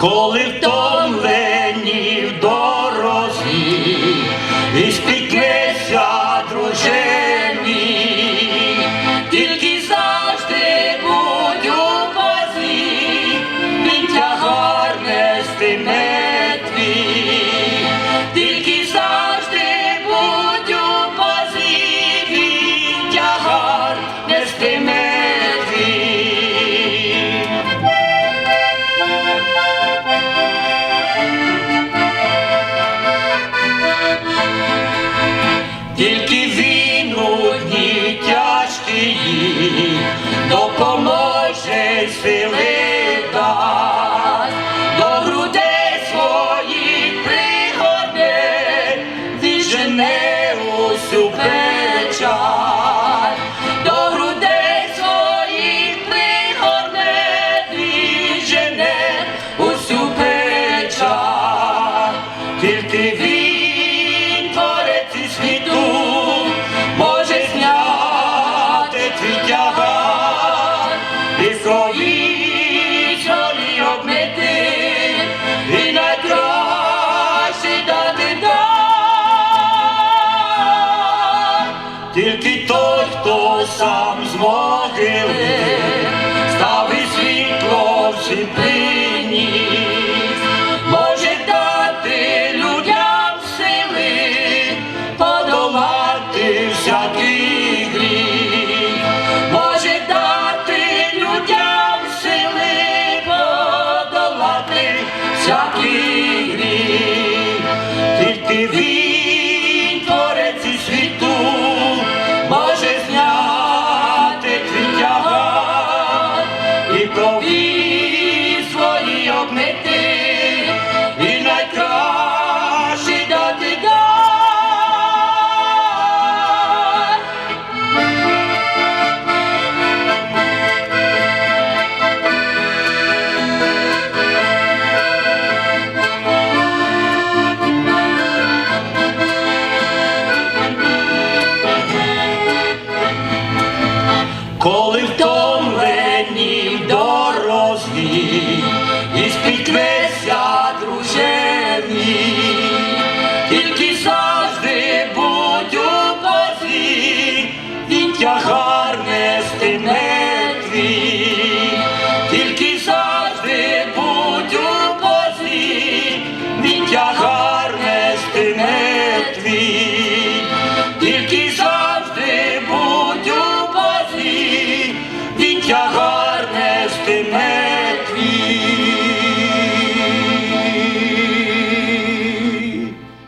Коли хто всю печаль, до грудей своїх пригорне двіжене усю печаль, тільки він творець світу може зняти твій тягар і свої. Тільки той, хто сам з могили, ставить світло всім приніс, може дати людям сили, подолати всякий гріх, може дати людям сили, подолати всякий гріх, тільки він дружевні, тільки завжди будь у позі, він тягар нестиме твій, тільки завжди будь у позі, він тягар нестиме твій, тільки завжди будь у позі, він тягар нестиме твій.